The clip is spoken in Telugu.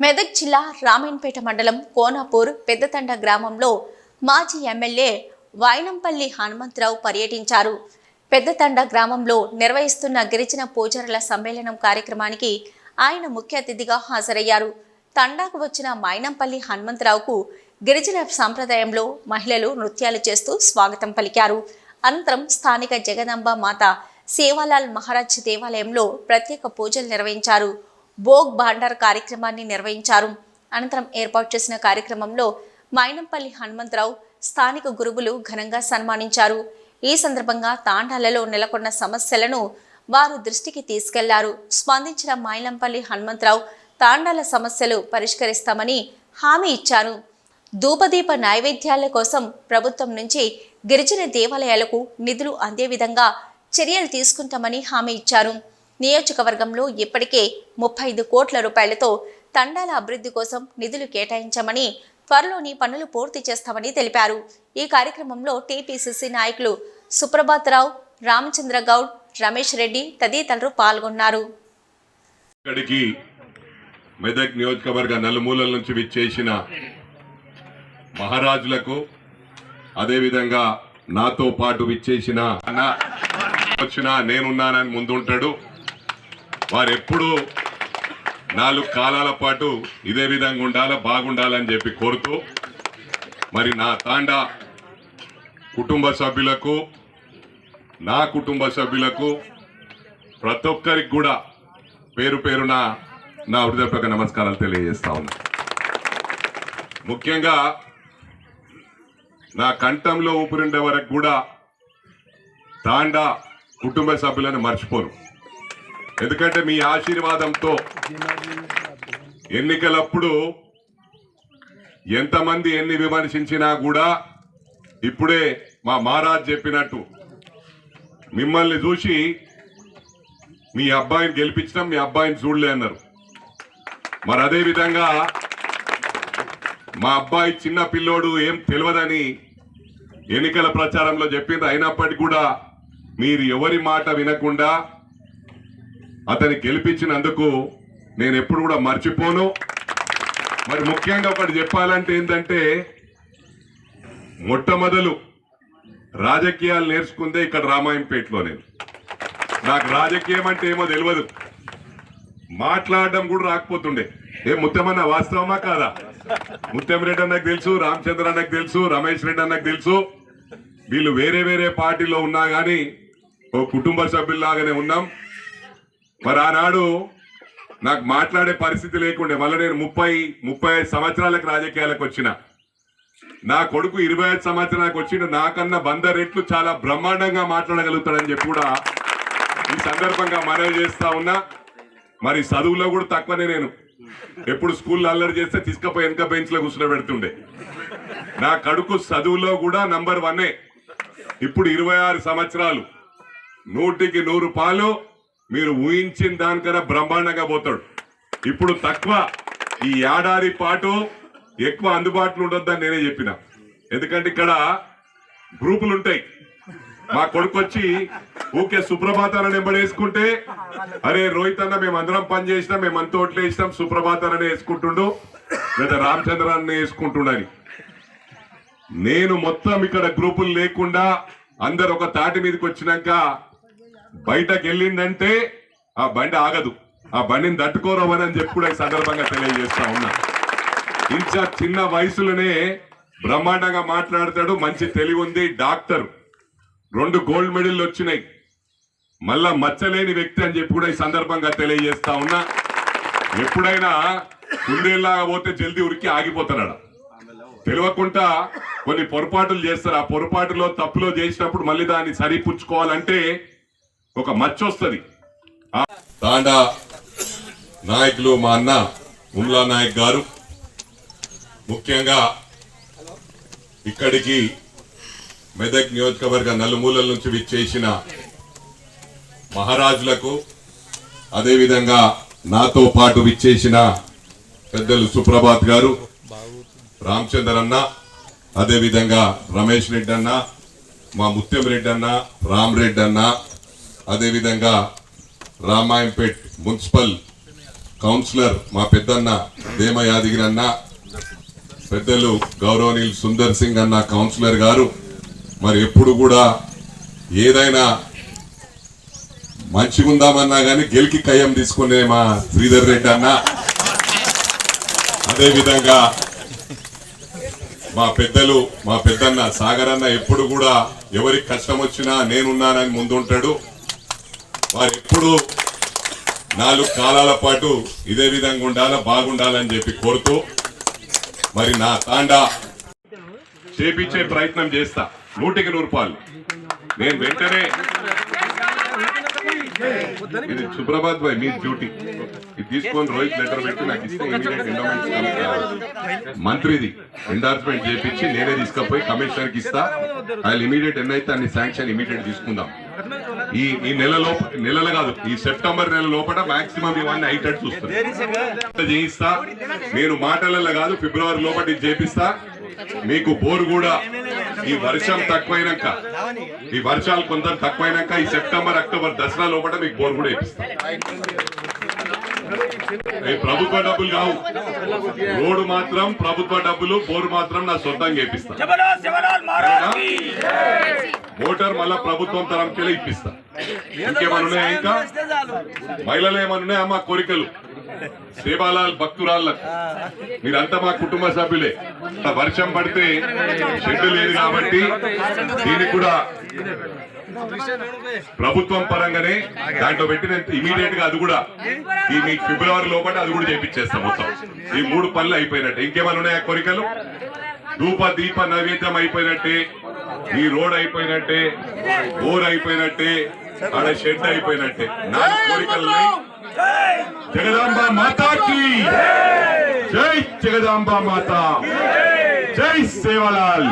మెదక్ జిల్లా రామేన్పేట మండలం కోనాపూర్ పెద్దతండ గ్రామంలో మాజీ ఎమ్మెల్యే వైనంపల్లి హనుమంతరావు పర్యటించారు. పెద్దతండ గ్రామంలో నిర్వహిస్తున్న గిరిజన పూజారుల సమ్మేళనం కార్యక్రమానికి ఆయన ముఖ్య అతిథిగా హాజరయ్యారు. తండాకు వచ్చిన మైనంపల్లి హనుమంతరావుకు గిరిజన సంప్రదాయంలో మహిళలు నృత్యాలు చేస్తూ స్వాగతం పలికారు. అనంతరం స్థానిక జగదంబ మాత సేవాలాల్ మహారాజ్ దేవాలయంలో ప్రత్యేక పూజలు నిర్వహించారు. భోగ్ భాండార్ కార్యక్రమాన్ని నిర్వహించారు. అనంతరం ఏర్పాటు చేసిన కార్యక్రమంలో మైనంపల్లి హనుమంతరావు స్థానిక గురువులు ఘనంగా సన్మానించారు. ఈ సందర్భంగా తాండాలలో నెలకొన్న సమస్యలను వారు దృష్టికి తీసుకెళ్ళారు. స్పందించిన మైనంపల్లి హనుమంతరావు తాండాల సమస్యలు పరిష్కరిస్తామని హామీ ఇచ్చారు. ధూపదీప నైవేద్యాల కోసం ప్రభుత్వం నుంచి గిరిజన దేవాలయాలకు నిధులు అందే విధంగా చర్యలు తీసుకుంటామని హామీ ఇచ్చారు. నియోజకవర్గంలో ఇప్పటికే ముప్పై ఐదు కోట్ల రూపాయలతో తండాల అభివృద్ధి కోసం నిధులు కేటాయించామని త్వరలోని పనులు పూర్తి చేస్తామని తెలిపారు. ఈ కార్యక్రమంలో టీపీసీసీ నాయకులు సుప్రభాతరావు రామచంద్ర గౌడ్ రమేష్ రెడ్డి తదితరులు పాల్గొన్నారు. ఇక్కడికి మెదక్ నియోజకవర్గ నలుమూలల నుంచి విచ్చేసిన మహారాజులకు అదేవిధంగా నాతో పాటు విచ్చేసిన అన్న వచ్చిన నేనున్నానని ముందుంటాడు. వారెప్పుడూ నాలుగు కాలాల పాటు ఇదే విధంగా ఉండాలా బాగుండాలని చెప్పి కోరుతూ మరి నా తాండా కుటుంబ సభ్యులకు నా కుటుంబ సభ్యులకు ప్రతి ఒక్కరికి కూడా పేరు పేరున నా హృదయపూర్వక నమస్కారాలు తెలియజేస్తా ఉన్నా. ముఖ్యంగా నా కంఠంలో ఊపిరిండే వరకు కూడా తాండా కుటుంబ సభ్యులను మర్చిపోను. ఎందుకంటే మీ ఆశీర్వాదంతో ఎన్నికలప్పుడు ఎంతమంది ఎన్ని విమర్శించినా కూడా ఇప్పుడే మా మహారాజ్ చెప్పినట్టు మిమ్మల్ని చూసి మీ అబ్బాయిని గెలిపించడం మీ అబ్బాయిని చూడలే అన్నారు. మరి అదే విధంగా మా అబ్బాయి చిన్న పిల్లోడు ఏం తెలియదని ఎన్నికల ప్రచారంలో చెప్పింది అయినప్పటికీ కూడా మీరు ఎవరి మాట వినకుండా అతని గెలిపించినందుకు నేను ఎప్పుడు కూడా మర్చిపోను. మరి ముఖ్యంగా ఒకటి చెప్పాలంటే ఏంటంటే మొట్టమొదలు రాజకీయాలు నేర్చుకుందే ఇక్కడ రామాయంపేటలో నేను. నాకు రాజకీయం అంటే ఏమో తెలియదు మాట్లాడడం కూడా రాకపోతుండే. ఏ ముత్యమన్న వాస్తవమా కాదా? ముత్యం రెడ్డి అన్నకు తెలుసు రామచంద్ర అన్నకు తెలుసు రమేష్ రెడ్డి అన్నకు తెలుసు. వీళ్ళు వేరే వేరే పార్టీలో ఉన్నా కానీ ఓ కుటుంబ సభ్యుల్లాగానే ఉన్నాం. మరి ఆనాడు నాకు మాట్లాడే పరిస్థితి లేకుండే మళ్ళీ నేను ముప్పై ముప్పై ఐదు సంవత్సరాలకు రాజకీయాలకు వచ్చిన. నా కొడుకు ఇరవై ఐదు సంవత్సరాలకు వచ్చిండు నాకన్నా వంద రెట్లు చాలా బ్రహ్మాండంగా మాట్లాడగలుగుతాడని చెప్పి కూడా ఈ సందర్భంగా మనవి చేస్తా ఉన్నా. మరి చదువులో కూడా తక్కువనే నేను. ఎప్పుడు స్కూల్లో అల్లరి చేస్తే తీసుకపోయి వెనక బెంచ్లో కూర్చుని పెడుతుండే. నా కడుకు చదువులో కూడా నంబర్ వన్నే. ఇప్పుడు ఇరవై ఆరు సంవత్సరాలు. నూటికి నూరు పాలు మీరు ఊహించిన దానికన్నా బ్రహ్మాండంగా పోతాడు. ఇప్పుడు తక్కువ ఈ ఏడాది పాటు ఎక్కువ అందుబాటులో ఉండొద్దని నేనే చెప్పిన. ఎందుకంటే ఇక్కడ గ్రూపులు ఉంటాయి. మా కొడుకు వచ్చి ఊకే సుప్రభాతాన్ని ఎంబడేసుకుంటే అరే రోహిత్ అన్న మేము అందరం పని చేసినాం మేము అంత ఓట్లు వేసినాం సుప్రభాతాన్ని వేసుకుంటుండు లేదా రామచంద్రాన్ని వేసుకుంటుండని. నేను మొత్తం ఇక్కడ గ్రూపులు లేకుండా అందరు ఒక తాటి మీదకి వచ్చినాక బయటకు వెళ్ళిందంటే ఆ బండి ఆగదు. ఆ బండిని తట్టుకోరవని చెప్పి కూడా ఈ సందర్భంగా తెలియజేస్తా ఉన్నా. ఇంకా చిన్న వయసులోనే బ్రహ్మాండంగా మాట్లాడతాడు మంచి తెలివి ఉంది డాక్టర్. రెండు గోల్డ్ మెడల్ వచ్చినాయి. మళ్ళా మచ్చలేని వ్యక్తి అని చెప్పి కూడా ఈ సందర్భంగా తెలియజేస్తా ఉన్నా. ఎప్పుడైనా కుందేలాగా పోతే జల్దీ ఉరికి ఆగిపోతాడు తెలియకుండా కొన్ని పొరపాటులు చేస్తారు. ఆ పొరపాటులో తప్పులో చేసినప్పుడు మళ్ళీ దాన్ని సరిపుచ్చుకోవాలంటే ఒక మచ్చ వస్తుంది తాండా నాయకులు మా అన్న ఉమ్లా నాయక్ గారు. ముఖ్యంగా ఇక్కడికి మెదక్ నియోజకవర్గ నలుమూలల నుంచి విచ్చేసిన మహారాజులకు అదేవిధంగా నాతో పాటు విచ్చేసిన పెద్దలు సుప్రభాత్ గారు రామచందర్ అన్న అదేవిధంగా రమేష్ రెడ్డి అన్న మా ముత్యం రెడ్డి అన్న రామ్ రెడ్డి అన్న అదేవిధంగా రామాయంపేట్ మున్సిపల్ కౌన్సిలర్ మా పెద్దన్న దేమ యాదగిరి అన్న పెద్దలు గౌరవనీయులు సుందర్ సింగ్ అన్న కౌన్సిలర్ గారు మరి ఎప్పుడు కూడా ఏదైనా మంచిగుందామన్నా కానీ గెలికి కయ్యం తీసుకునే మా శ్రీధర్ రెడ్డి అన్న. అదేవిధంగా మా పెద్దలు మా పెద్దన్న సాగర్ అన్న ఎప్పుడు కూడా ఎవరికి కష్టం వచ్చినా నేనున్నానని ముందుంటాడు. వారు ఎప్పుడు నాలుగు కాలాల పాటు ఇదే విధంగా ఉండాలా బాగుండాలని చెప్పి కోరుతూ మరి నా తాండా చేపించే ప్రయత్నం చేస్తా. నూటికి నూరు రూపాయలు నేను వెంటనే ఇది సుప్రభాత్ భాయ్ మీ డ్యూటీ. ఇది తీసుకొని రోహిత్ లెటర్ పెట్టి నాకు ఇస్తే ఇమీడియట్ ఎండోమెంట్ మంత్రిది ఎండార్స్మెంట్ చేపించి నేనే తీసుకపోయి కమిషనర్కి ఇస్తా ఆయన ఇమీడియట్ ఎన్నైతే అన్ని శాంక్షన్ ఇమీడియట్ తీసుకుందాం. ఈ ఈ నెల లోప నెలలు కాదు ఈ సెప్టెంబర్ నెల లోపల మాక్సిమం ఇవన్నీ అయిటట్టు చూస్తాను చేయిస్తా నేను మాటలలో కాదు ఫిబ్రవరి లోపల ఇది చేపిస్తా. మీకు బోర్ కూడా ఈ వర్షం తక్కువైనాక ఈ వర్షాలు కొంత తక్కువైనాక ఈ సెప్టెంబర్ అక్టోబర్ దసరా లోపల మీకు బోర్ కూడా వేపిస్తా ప్రభుత్వ డబ్బులు కావు. రోడ్డు మాత్రం ప్రభుత్వ డబ్బులు బోర్ మాత్రం నా సొంతంగా కి! మోటార్ మళ్ళా ప్రభుత్వం తరంకెళ్ళి ఇప్పిస్తా. ఇంకేమన్నా ఉన్నాయా ఇంకా? మహిళలు ఏమన్నా ఉన్నాయా మా కోరికలు? సేవాలాల్ భక్తురాళ్ళకు మీరంతా మా కుటుంబ సభ్యులే. వర్షం పడితే షెడ్ లేదు కాబట్టి దీనికి కూడా ప్రభుత్వం పరంగానే దాంట్లో పెట్టిన ఇమీడియట్గా అది కూడా ఈ మీకు ఫిబ్రవరి లోపల అది కూడా చేపించేస్తాం మొత్తం. ఈ మూడు పనులు అయిపోయినట్టే. ఇంకేమైనా ఉన్నాయా కోరికలు? ధూప దీప నైవేద్యం అయిపోయినట్టే ఈ రోడ్ అయిపోయినట్టే బోర్ అయిపోయినట్టే ఆడ షెడ్ అయిపోయినట్టే. నాలుగు కోరికలు ఉన్నాయి. జగదాంబ మాతాకి! జై! జగదాంబ మాత! జై సేవలాల్!